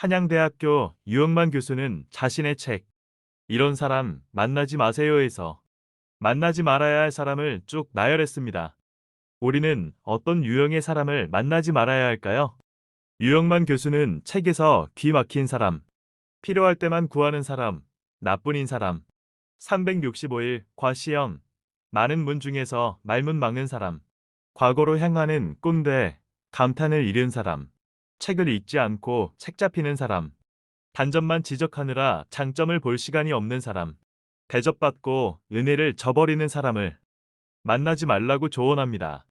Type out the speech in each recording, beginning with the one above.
한양대학교 유영만 교수는 자신의 책 이런 사람 만나지 마세요에서 만나지 말아야 할 사람을 쭉 나열했습니다. 우리는 어떤 유형의 사람을 만나지 말아야 할까요? 유영만 교수는 책에서 귀 막힌 사람, 필요할 때만 구하는 사람, 나뿐인 사람, 365일 과시형, 많은 문 중에서 말문 막는 사람, 과거로 향하는 꼰대, 감탄을 잃은 사람, 책을 읽지 않고 책 잡히는 사람, 단점만 지적하느라 장점을 볼 시간이 없는 사람, 대접받고 은혜를 저버리는 사람을 만나지 말라고 조언합니다.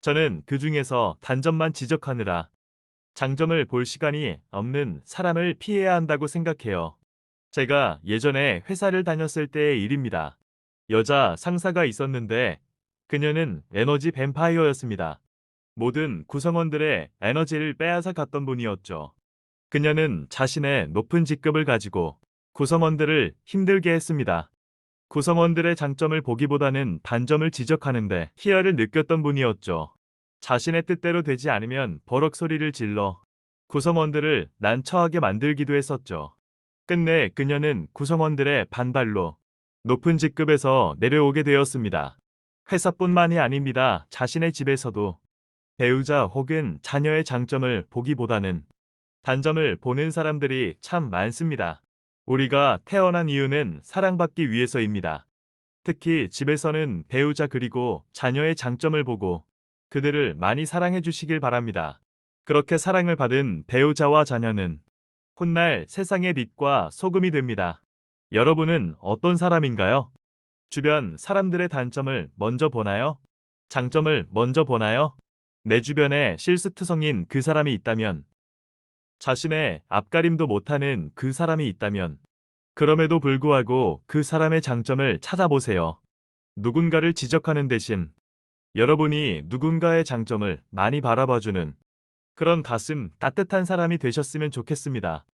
저는 그 중에서 단점만 지적하느라 장점을 볼 시간이 없는 사람을 피해야 한다고 생각해요. 제가 예전에 회사를 다녔을 때의 일입니다. 여자 상사가 있었는데 그녀는 에너지 뱀파이어였습니다. 모든 구성원들의 에너지를 빼앗아 갔던 분이었죠. 그녀는 자신의 높은 직급을 가지고 구성원들을 힘들게 했습니다. 구성원들의 장점을 보기보다는 단점을 지적하는데 희열을 느꼈던 분이었죠. 자신의 뜻대로 되지 않으면 버럭 소리를 질러 구성원들을 난처하게 만들기도 했었죠. 끝내 그녀는 구성원들의 반발로 높은 직급에서 내려오게 되었습니다. 회사뿐만이 아닙니다. 자신의 집에서도 배우자 혹은 자녀의 장점을 보기보다는 단점을 보는 사람들이 참 많습니다. 우리가 태어난 이유는 사랑받기 위해서입니다. 특히 집에서는 배우자 그리고 자녀의 장점을 보고 그들을 많이 사랑해 주시길 바랍니다. 그렇게 사랑을 받은 배우자와 자녀는 훗날 세상의 빛과 소금이 됩니다. 여러분은 어떤 사람인가요? 주변 사람들의 단점을 먼저 보나요? 장점을 먼저 보나요? 내 주변에 실수투성인 그 사람이 있다면, 자신의 앞가림도 못하는 그 사람이 있다면, 그럼에도 불구하고 그 사람의 장점을 찾아보세요. 누군가를 지적하는 대신 여러분이 누군가의 장점을 많이 바라봐주는 그런 가슴 따뜻한 사람이 되셨으면 좋겠습니다.